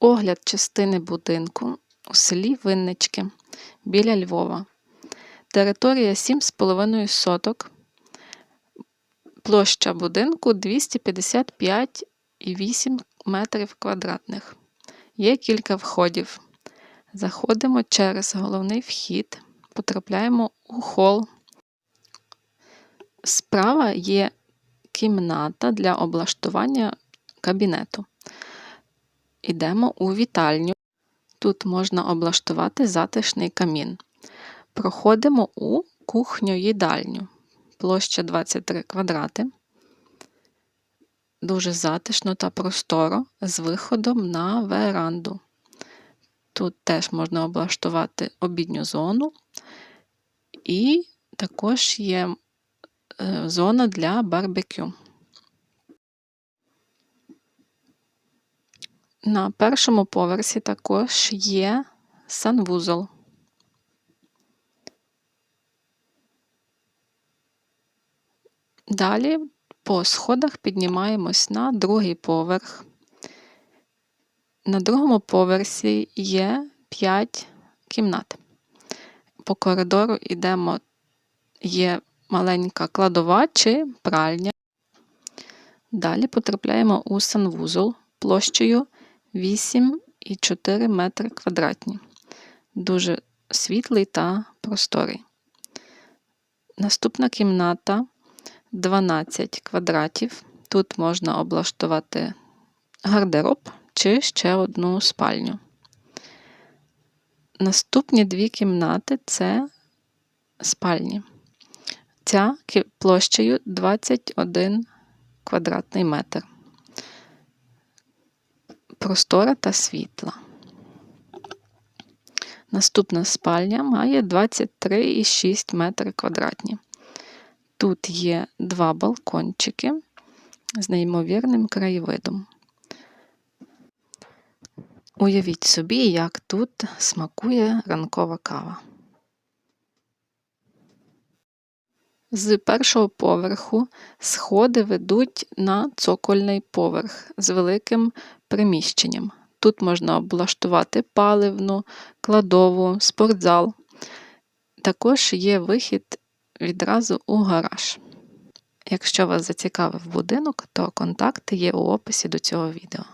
Огляд частини будинку у селі Виннички біля Львова. Територія 7,5 соток. Площа будинку 255,8 метрів квадратних. Є кілька входів. Заходимо через головний вхід, потрапляємо у хол. Справа є кімната для облаштування кабінету. Ідемо у вітальню. Тут можна облаштувати затишний камін. Проходимо у кухню-їдальню. Площа 23 квадрати. Дуже затишно та просторо з виходом на веранду. Тут теж можна облаштувати обідню зону, і також є е, зона для барбекю. На першому поверсі також є санвузол. Далі по сходах піднімаємось на другий поверх. На другому поверсі є 5 кімнат. По коридору йдемо, є маленька кладова чи пральня. Далі потрапляємо у санвузол площею 8,4 метри квадратні. Дуже світлий та просторий. Наступна кімната 12 квадратів. Тут можна облаштувати гардероб чи ще одну спальню. Наступні дві кімнати це спальні. Ця площею 21 квадратний метр. Простора та світла. Наступна спальня має 23,6 метри квадратні. Тут є два балкончики з неймовірним краєвидом. Уявіть собі, як тут смакує ранкова кава. З першого поверху сходи ведуть на цокольний поверх з великим приміщенням. Тут можна облаштувати паливну, кладову, спортзал. Також є вихід відразу у гараж. Якщо вас зацікавив будинок, то контакти є у описі до цього відео.